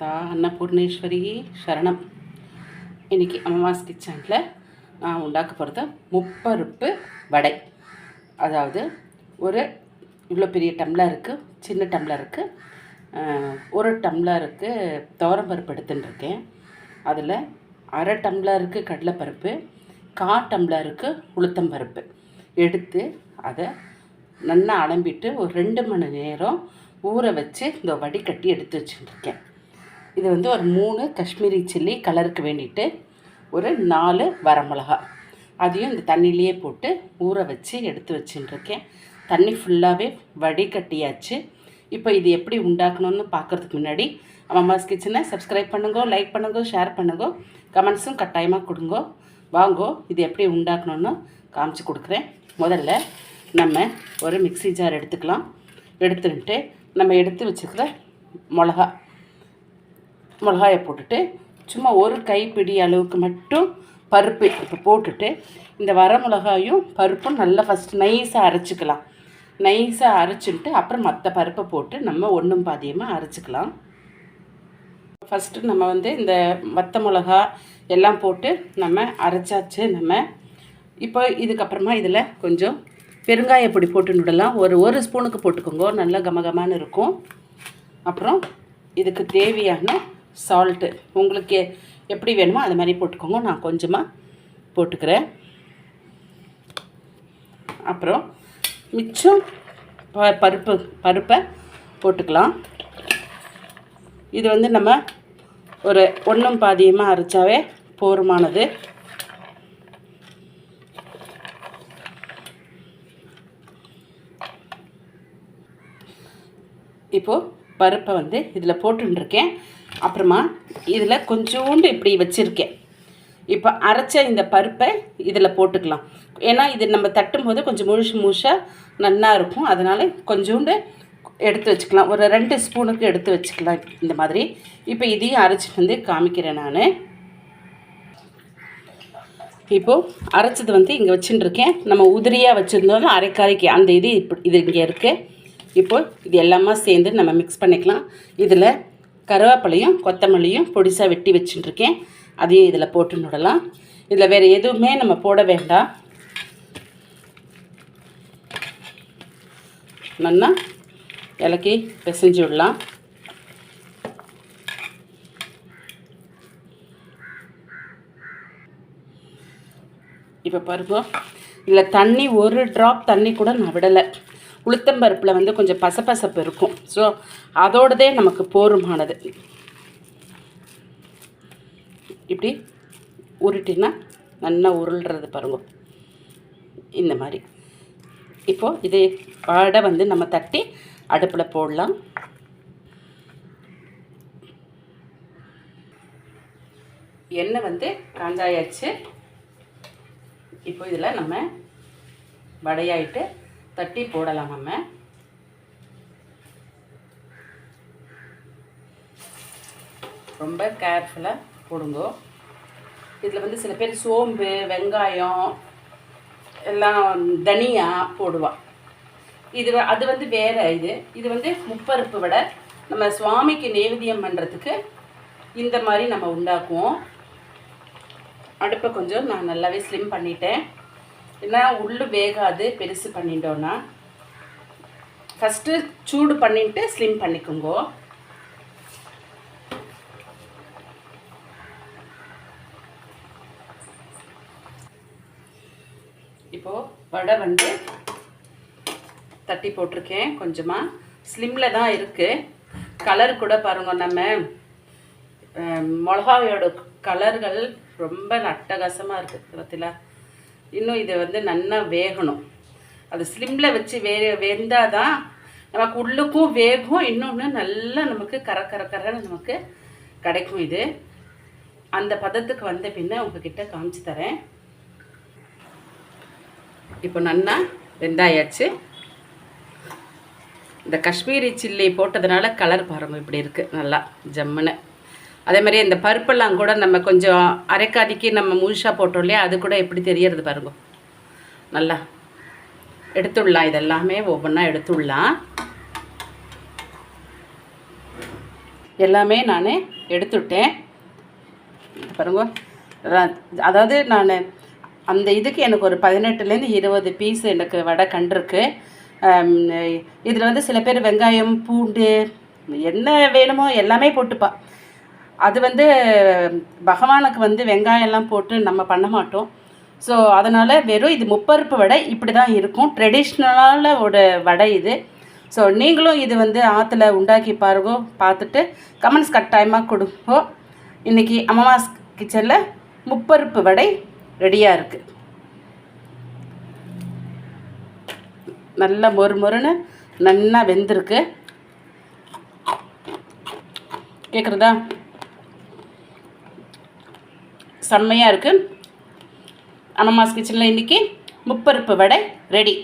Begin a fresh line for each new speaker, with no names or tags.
மாதா அன்னபூர்ணேஸ்வரி சரணம். இன்றைக்கி அம்மாஸ் கிச்சனில் நான் உண்டாக்க போகிறது முப்பருப்பு வடை. அதாவது ஒரு இவ்வளோ பெரிய டம்ளருக்கு சின்ன டம்ளருக்கு ஒரு டம்ளருக்கு துவரம்பருப்பு எடுத்துட்டுருக்கேன். அதில் அரை டம்ளருக்கு கடலைப்பருப்பு கா டம்ளருக்கு உளுத்தம்பருப்பு எடுத்து அதை நல்லா அலம்பிட்டு ஒரு ரெண்டு மணி நேரம் ஊற வச்சு இந்த வடிகட்டி எடுத்து வச்சுருக்கேன் இது வந்து ஒரு மூணு காஷ்மீரி சில்லி கலருக்கு வேண்டிட்டு ஒரு நாலு வரமிளகா. அதையும் இந்த தண்ணியிலேயே போட்டு ஊற வச்சு எடுத்து வச்சுட்டுருக்கேன். தண்ணி ஃபுல்லாகவே வடிகட்டியாச்சு. இப்போ இது எப்படி உண்டாக்கணும்னு பார்க்குறதுக்கு முன்னாடி அம்மாஸ் கிச்சனை சப்ஸ்கிரைப் பண்ணுங்க லைக் பண்ணுங்க ஷேர் பண்ணுங்க கமெண்ட்ஸும் கட்டாயமாக கொடுங்க. வாங்கோ இது எப்படி உண்டாக்கணும்னு காமிச்சு கொடுக்குறேன். முதல்ல நம்ம ஒரு மிக்ஸி ஜார் எடுத்துக்கலாம். எடுத்துன்ட்டு நம்ம எடுத்து வச்சுக்கிற மிளகா. மிளகாயை போட்டுட்டு சும்மா ஒரு கைப்பிடி அளவுக்கு மட்டும் பருப்பு இப்போ போட்டுட்டு இந்த வர மிளகாயும் பருப்பும் நல்லா ஃபஸ்ட்டு நைஸாக அரைச்சிக்கலாம். நைஸாக அரைச்சிட்டு அப்புறம் மற்ற பருப்பை போட்டு நம்ம ஒன்றும் பாதியமாக அரைச்சிக்கலாம். ஃபஸ்ட்டு நம்ம வந்து இந்த வத்த மிளகா எல்லாம் போட்டு நம்ம அரைச்சாச்சு நம்ம. இப்போ இதுக்கப்புறமா இதில் கொஞ்சம் பெருங்காய பொடி போட்டு விடலாம் ஒரு ஒரு ஸ்பூனுக்கு போட்டுக்கோங்க. நல்லா கமகமான்னு இருக்கும். அப்புறம் இதுக்கு தேவையான சால்ட்டு உங்களுக்கு எப்படி வேணுமோ அது மாதிரி போட்டுக்கோங்க. நான் கொஞ்சமாக போட்டுக்கிறேன். அப்புறம் மிச்சம் ப பருப்பு பருப்பை போட்டுக்கலாம். இது வந்து நம்ம ஒரு ஒன்றும் பாதியமாக அரைச்சாவே போருமானது. இப்போது பருப்பை வந்து இதில் போட்டுருக்கேன் அப்புறமா இதில் கொஞ்சோண்டு இப்படி வச்சுருக்கேன். இப்போ அரைச்ச இந்த பருப்பை இதில் போட்டுக்கலாம். ஏன்னா இது நம்ம தட்டும்போது கொஞ்சம் முழுசு முழுசாக நல்லா இருக்கும். அதனால் கொஞ்சோண்டு எடுத்து வச்சுக்கலாம். ஒரு ரெண்டு ஸ்பூனுக்கு எடுத்து வச்சுக்கலாம் இந்த மாதிரி. இப்போ இதையும் அரைச்சிட்டு வந்து காமிக்கிறேன் நான். இப்போது அரைச்சது வந்து இங்கே வச்சுட்டுருக்கேன். நம்ம உதிரியாக வச்சுருந்தாலும் அரைக்காரைக்கு அந்த இது இப்படி இது இங்கே இருக்குது இப்போது இது எல்லாமே சேர்ந்து நம்ம மிக்ஸ் பண்ணிக்கலாம். இதில் கருவேப்பிலையும் கொத்தமல்லியும் பொடிசாக வெட்டி வச்சுட்டுருக்கேன். அதையும் இதில் போட்டு விடலாம் இதில் வேறு எதுவுமே நம்ம போட வேண்டாம். நல்லா இலக்கி பிசைஞ்சு விடலாம். இப்போ பாருங்க இதில் தண்ணி ஒரு ட்ராப் தண்ணி கூட நான் விடலை. உளுத்தம்பருப்பில் வந்து கொஞ்சம் பசப்பசப்பு இருக்கும். ஸோ அதோடதே நமக்கு போருமானது. இப்படி உருட்டினா நல்லா உருள்றது பாருங்க. இந்த மாதிரி. இப்போது இதை வடை வந்து நம்ம தட்டி அடுப்பில் போடலாம். எண்ணெய் வந்து காஞ்சாயாச்சு. இப்போ இதில் நம்ம வடையாயிட்டு தட்டி போடலாம் நம்ம. ரொம்ப கேர்ஃபுல்லாக போடுங்க. இதில் வந்து சில பேர் சோம்பு வெங்காயம் எல்லாம் தனியா போடுவா. இது அது வந்து வேறு இது. இது வந்து முப்பருப்பு வடை. நம்ம சுவாமிக்கு நேவேத்தியம் பண்ணுறதுக்கு இந்த மாதிரி நம்ம உண்டாக்குவோம். அடுப்பை கொஞ்சம் நான் நல்லாவே ஸ்லிம் பண்ணிட்டேன். ஏன்னா உள்ளு வேகாது பெருசு பண்ணிட்டோன்னா ஃபஸ்ட்டு சூடு பண்ணிட்டு ஸ்லிம் பண்ணிக்கோங்க. இப்போது வடை வந்து தட்டி போட்டிருக்கேன் கொஞ்சமாக ஸ்லிம்மில் தான் இருக்குது கலர் கூட பாருங்க நம்ம. மிளகாயோட கலர்கள் ரொம்ப அட்டகாசமாக இருக்குது பார்த்தீங்களா இன்னும் இதை வந்து நல்லா வேகணும். அது ஸ்லிம்மில் வச்சு வே வெந்தால் தான் நமக்கு உள்ளுக்கும் வேகும் இன்னொன்று நல்லா நமக்கு கர கர கரன்னு நமக்கு கிடைக்கும் இது. அந்த பதத்துக்கு வந்த பின்ன உங்ககிட்ட காமிச்சு தரேன். இப்போ நல்லா வெந்தாயாச்சு. இந்த காஷ்மீரி சில்லி போட்டதுனால கலர் பாருங்கள் இப்படி இருக்குது நல்லா ஜம்முன்னு. அதே மாதிரி இந்த பருப்பெல்லாம் கூட நம்ம கொஞ்சம் அரைக்காதிக்கு நம்ம முழுசாக போட்டோம் இல்லையா அது கூட எப்படி தெரியறது பாருங்க. நல்லா எடுத்துடலாம் இதெல்லாமே ஒவ்வொன்றா எடுத்துடலாம். எல்லாமே நான் எடுத்துட்டேன். பாருங்க அதாவது நான் அந்த இதுக்கு எனக்கு ஒரு பதினெட்டுலேருந்து இருபது பீஸ் எனக்கு வடை கண்டிருக்கு. இதில் வந்து சில பேர் வெங்காயம் பூண்டு என்ன வேணுமோ எல்லாமே போட்டுப்பா. அது வந்து பகவானுக்கு வந்து வெங்காயம்லாம் போட்டு நம்ம பண்ண மாட்டோம். ஸோ அதனால் வெறும் இது முப்பருப்பு வடை இப்படி தான் இருக்கும் ட்ரெடிஷ்னலான ஒரு வடை இது. ஸோ நீங்களும் இது வந்து ஆற்றுல உண்டாக்கி பாருங்க பார்த்துட்டு கமெண்ட்ஸ் கட்டாயமாக கொடுப்போம் இன்றைக்கி அம்மாஸ் கிச்சனில் முப்பருப்பு வடை ரெடியாக இருக்குது நல்லா மொறு மொறுன்னு நல்லா வெந்திருக்கு. கேட்குறதா செம்மையாக இருக்குது அனமாஸ் கிச்சனில் இன்றைக்கி முப்பருப்பு வடை ரெடி.